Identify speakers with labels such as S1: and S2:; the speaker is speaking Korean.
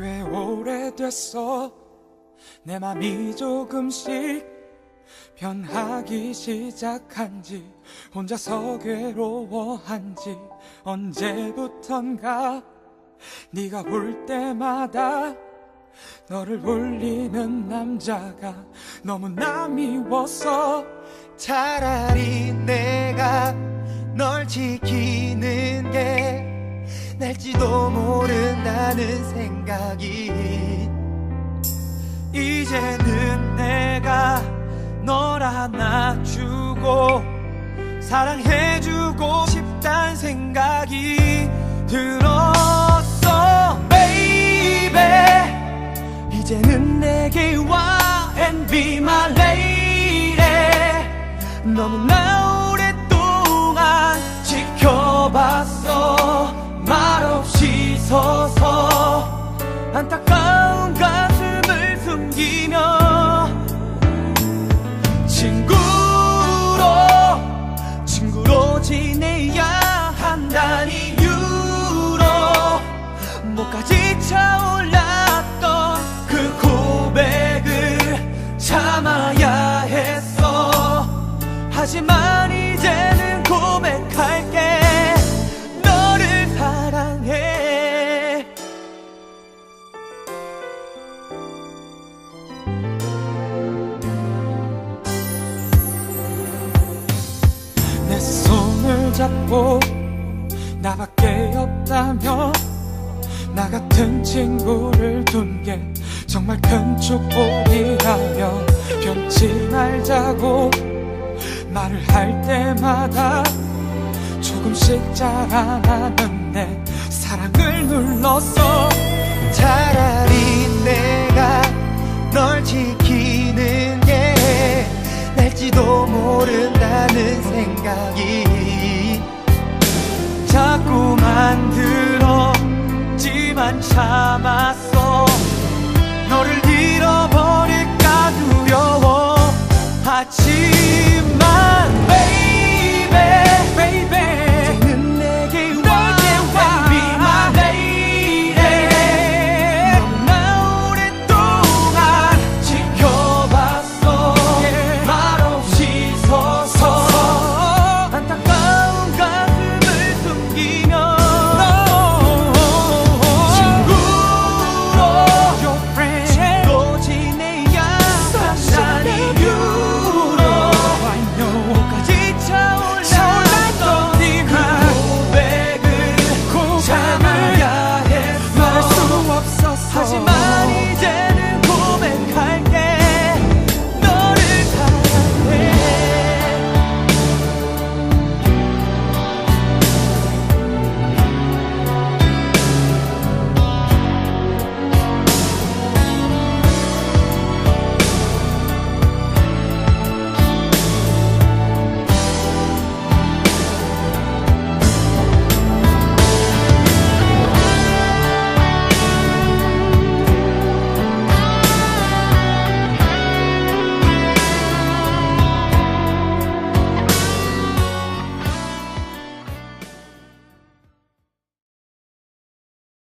S1: 꽤 오래됐어. 내 맘이 조금씩 변하기 시작한지 혼자서 괴로워한지 언제부턴가 네가 올 때마다 너를 울리는 남자가 너무나 미웠어
S2: 차라리 내가 널 지키 모른다는 생각이
S1: 이제는 내가 널 안아주고 사랑해주고 싶단 생각이 들었어. Baby 이제는 내게 와 and be my lady. 너무나 지내야 한다는 이유로 목까지 차올랐 잡고 나밖에 없다며 나 같은 친구를 둔 게 정말 큰 축복이라며 변치 말자고 말을 할 때마다 조금씩 자라나는 내 사랑을 눌렀어
S2: 차라리 내가 널게 날지도 모른다는 생각이
S1: 자꾸만 들었지만 참았어